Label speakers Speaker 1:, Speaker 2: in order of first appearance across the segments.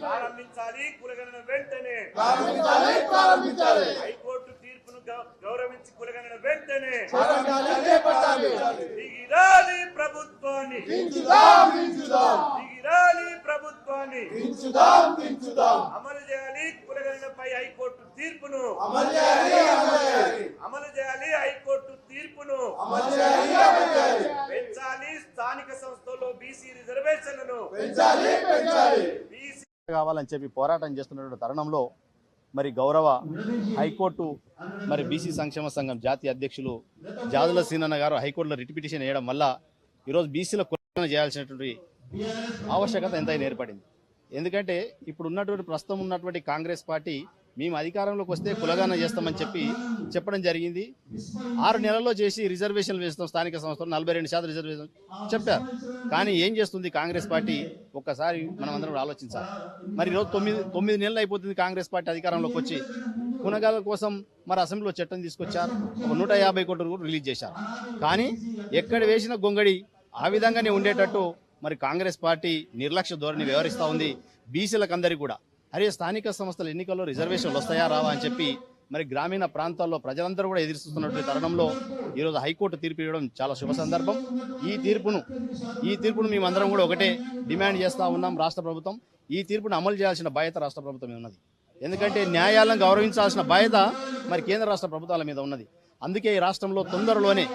Speaker 1: ప్రారంభించాలి. కులగణన వెంటనే.
Speaker 2: ప్రారంభించాలి. ప్రారంభించాలి.
Speaker 1: హైకోర్టు తీర్పును గౌరవించి కులగణన వెంటనే.
Speaker 2: చేపట్టాలి చేపట్టాలి
Speaker 1: దిగిరాలి ప్రభుత్వాన్ని.
Speaker 2: దించుదాం దించుదాం
Speaker 1: దిగిరాలి ప్రభుత్వాన్ని.
Speaker 2: దించుదాం దించుదాం
Speaker 1: అమలు చేయాలి కులగణనపై హైకోర్టు తీర్పును.
Speaker 2: అమలు చేయాలి అమలు చేయాలి.
Speaker 1: అమలు చేయాలి హైకోర్టు తీర్పును.
Speaker 2: అమలు చేయాలి అమలు చేయాలి
Speaker 1: పెంచాలి స్థానిక సంస్థల్లో బీసీ రిజర్వేషన్లను
Speaker 2: పెంచాలి పెంచాలి.
Speaker 1: బీసీ
Speaker 3: కావాలని చెప్పి పోరాటం చేస్తున్నటువంటి తరుణంలో మరి గౌరవ హైకోర్టు మరి బీసీ సంక్షేమ సంఘం జాతీయ అధ్యక్షులు జాదుల సీనన్న గారు హైకోర్టులో రిట్ పిటిషన్ వేయడం వల్ల ఈరోజు బీసీల కులగణన చేయాల్సినటువంటి ఆవశ్యకత ఎంతైనా ఏర్పడింది. ఎందుకంటే ఇప్పుడు ఉన్నటువంటి ప్రస్తుతం ఉన్నటువంటి కాంగ్రెస్ పార్టీ మేము అధికారంలోకి వస్తే కులగాన చేస్తామని చెప్పి చెప్పడం జరిగింది. ఆరు నెలల్లో చేసి రిజర్వేషన్లు వేస్తాం స్థానిక సంస్థలు నలభై రెండు శాతం రిజర్వేషన్ చెప్పారు. కానీ ఏం చేస్తుంది కాంగ్రెస్ పార్టీ? ఒక్కసారి మనం అందరం ఆలోచించాలి. మరి ఈరోజు తొమ్మిది తొమ్మిది నెలలు అయిపోతుంది కాంగ్రెస్ పార్టీ అధికారంలోకి వచ్చి. కునగాల కోసం మరి అసెంబ్లీలో చట్టం తీసుకొచ్చారు. ఒక నూట యాభై కోట్లు కూడా రిలీజ్ చేశారు. కానీ ఎక్కడ వేసిన గొంగడి ఆ విధంగానే ఉండేటట్టు మరి కాంగ్రెస్ పార్టీ నిర్లక్ష్య ధోరణి వ్యవహరిస్తూ ఉంది. బీసీలకు అందరికీ కూడా. అరే స్థానిక సంస్థల ఎన్నికల్లో రిజర్వేషన్లు వస్తాయా రావా అని చెప్పి మరి గ్రామీణ ప్రాంతాల్లో ప్రజలందరూ కూడా ఎదురుస్తున్నటువంటి తరుణంలో ఈరోజు హైకోర్టు తీర్పు ఇవ్వడం చాలా శుభ సందర్భం. ఈ తీర్పును ఈ తీర్పును మేమందరం కూడా ఒకటే డిమాండ్ చేస్తూ ఉన్నాం రాష్ట్ర ప్రభుత్వం. ఈ తీర్పును అమలు చేయాల్సిన బాధ్యత రాష్ట్ర ప్రభుత్వం మీద ఉన్నది. ఎందుకంటే న్యాయాలను గౌరవించాల్సిన బాధ్యత మరి కేంద్ర రాష్ట్ర ప్రభుత్వాల మీద ఉన్నది. అందుకే ఈ రాష్ట్రంలో తొందరలోనే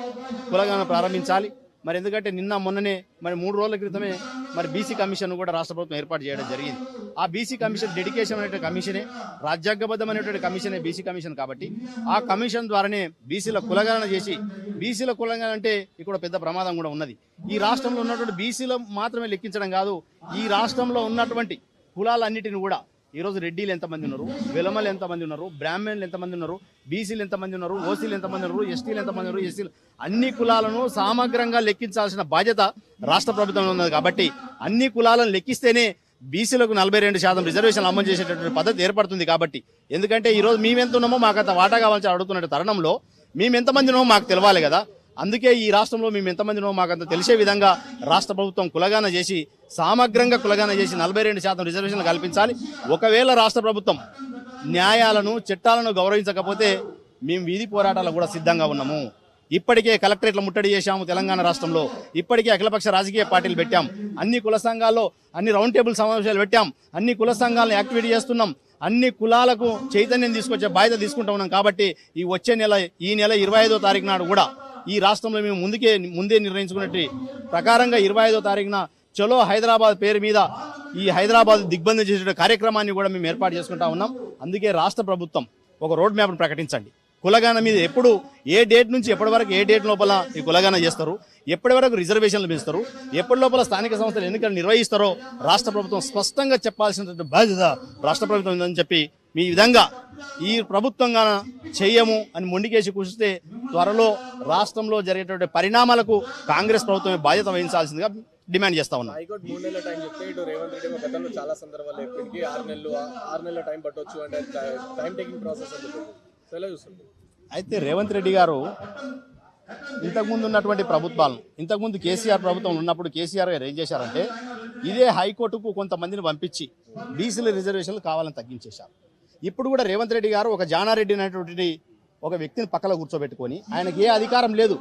Speaker 3: కులగాన ప్రారంభించాలి. మరి ఎందుకంటే నిన్న మొన్ననే మరి మూడు రోజుల క్రితమే మరి బీసీ కమిషన్ కూడా రాష్ట్ర ప్రభుత్వం ఏర్పాటు చేయడం జరిగింది. ఆ బీసీ కమిషన్ డెడికేషన్ అనేటువంటి కమిషనే రాజ్యాంగబద్ధమైనటువంటి కమిషనే బీసీ కమిషన్ కాబట్టి ఆ కమిషన్ ద్వారానే బీసీల కులగణన చేసి బీసీల కులగణన అంటే ఇక్కడ పెద్ద ప్రమాదం కూడా ఉన్నది. ఈ రాష్ట్రంలో ఉన్నటువంటి బీసీలు మాత్రమే లెక్కించడం కాదు ఈ రాష్ట్రంలో ఉన్నటువంటి కులాలన్నిటిని కూడా ఈరోజు రెడ్డిలు ఎంతమంది ఉన్నారు? విలమలు ఎంతమంది ఉన్నారు? బ్రాహ్మణులు ఎంతమంది ఉన్నారు? బీసీలు ఎంతమంది ఉన్నారు? ఓసీలు ఎంతమంది ఉన్నారు? ఎస్టీలు ఎంతమంది ఉన్నారు? ఎస్సీలు అన్ని కులాలను సమగ్రంగా లెక్కించాల్సిన బాధ్యత రాష్ట్ర ప్రభుత్వం ఉన్నది కాబట్టి అన్ని కులాలను లెక్కిస్తేనే బీసీలకు నలభై రెండు శాతం రిజర్వేషన్లు అమలు చేసేటటువంటి పద్ధతి ఏర్పడుతుంది కాబట్టి ఎందుకంటే ఈరోజు మేము ఎంత ఉన్నామో మాకు అంత వాటా కావాల్సి అడుగుతున్న తరుణంలో మేము ఎంతమంది ఉన్నామో మాకు తెలవాలి కదా. అందుకే ఈ రాష్ట్రంలో మేము ఎంతమంది ఉన్నామో మాకంత తెలిసే విధంగా రాష్ట్ర ప్రభుత్వం కులగాన చేసి సమగ్రంగా కులగాన చేసి నలభై రెండు శాతం రిజర్వేషన్లు కల్పించాలి. ఒకవేళ రాష్ట్ర ప్రభుత్వం న్యాయాలను చట్టాలను గౌరవించకపోతే మేము వీధి పోరాటాలకు కూడా సిద్ధంగా ఉన్నాము. ఇప్పటికే కలెక్టరేట్ల ముట్టడి చేశాము తెలంగాణ రాష్ట్రంలో. ఇప్పటికే అఖిలపక్ష రాజకీయ పార్టీలు పెట్టాం. అన్ని కుల సంఘాల్లో అన్ని రౌండ్ టేబుల్ సమావేశాలు పెట్టాం. అన్ని కుల సంఘాలను యాక్టివేట్ చేస్తున్నాం. అన్ని కులాలకు చైతన్యం తీసుకొచ్చే బాధ్యత తీసుకుంటా ఉన్నాం కాబట్టి ఈ వచ్చే నెల ఈ నెల ఇరవై ఐదో తారీఖు నాడు కూడా ఈ రాష్ట్రంలో మేము ముందుకే ముందే నిర్ణయించుకున్నట్టు ప్రకారంగా ఇరవై ఐదో తారీఖున చలో హైదరాబాద్ పేరు మీద ఈ హైదరాబాద్ దిగ్బంధం చేసే కార్యక్రమాన్ని కూడా మేము ఏర్పాటు చేసుకుంటా ఉన్నాం. అందుకే రాష్ట్ర ప్రభుత్వం ఒక రోడ్ మ్యాప్ను ప్రకటించండి. కులగాన మీద ఎప్పుడు ఏ డేట్ నుంచి ఎప్పటి వరకు ఏ డేట్ లోపల ఈ కులగాన చేస్తారు? ఎప్పటి వరకు రిజర్వేషన్లు పెంచుతారు? ఎప్పటి లోపల స్థానిక సంస్థలు ఎన్నికలు నిర్వహిస్తారో రాష్ట్ర ప్రభుత్వం స్పష్టంగా చెప్పాల్సిన బాధ్యత రాష్ట్ర ప్రభుత్వం ఉందని చెప్పి మీ విధంగా ఈ ప్రభుత్వంగా చెయ్యము అని మొండికేసి కూర్చుస్తే త్వరలో రాష్ట్రంలో జరిగేటువంటి పరిణామాలకు కాంగ్రెస్ ప్రభుత్వమే బాధ్యత వహించాల్సిందిగా డిమాండ్ చేస్తా ఉన్నాం.
Speaker 4: హైకోర్టు మూడు నెలల టైం చెప్తే ఇటు రేవంత్ రెడ్డి గతంలో చాలా సందర్భాలు చెప్పింది ఆరు నెలలు ఆరు నెలల టైం పట్టొచ్చు అంటే టైం టేకింగ్ ప్రాసెస్ అని చెప్పి.
Speaker 3: అయితే రేవంత్ రెడ్డి గారు ఇంతకుముందు ఉన్నటువంటి ప్రభుత్వాలను ఇంతకుముందు కేసీఆర్ ప్రభుత్వం ఉన్నప్పుడు కేసీఆర్ గారు ఏం చేశారంటే ఇదే హైకోర్టుకు కొంతమందిని పంపించి బీసీల రిజర్వేషన్లు కావాలని తగ్గించేశారు. ఇప్పుడు కూడా రేవంత్ రెడ్డి గారు ఒక జానారెడ్డి అనేటువంటి ఒక వ్యక్తిని పక్కన కూర్చోబెట్టుకొని ఆయనకి ఏ అధికారం లేదు.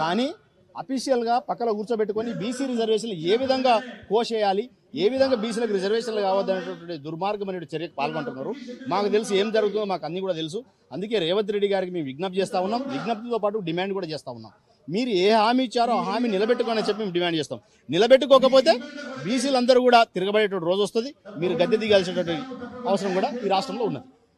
Speaker 3: కానీ అఫీషియల్గా పక్కన కూర్చోబెట్టుకొని బీసీ రిజర్వేషన్లు ఏ విధంగా కోసేయాలి ఏ విధంగా బీసీలకు రిజర్వేషన్లు కావద్దనేటువంటి దుర్మార్గమైన చర్యకు పాల్గొంటున్నారు మాకు తెలుసు ఏం జరుగుతుందో మాకు అన్ని కూడా తెలుసు. అందుకే రేవంత్ రెడ్డి గారికి మేము విజ్ఞప్తి చేస్తా ఉన్నాం. విజ్ఞప్తితో పాటు డిమాండ్ కూడా చేస్తా ఉన్నాం. మీరు ఏ హామీ ఇచ్చారో ఆ హామీ నిలబెట్టుకోని చెప్పి మేము డిమాండ్ చేస్తాం. నిలబెట్టుకోకపోతే బీసీలందరూ కూడా తిరగబడేటువంటి రోజు వస్తుంది. మీరు గద్దె దిగాల్సినటువంటి అవసరం కూడా ఈ రాష్ట్రంలో ఉన్నది.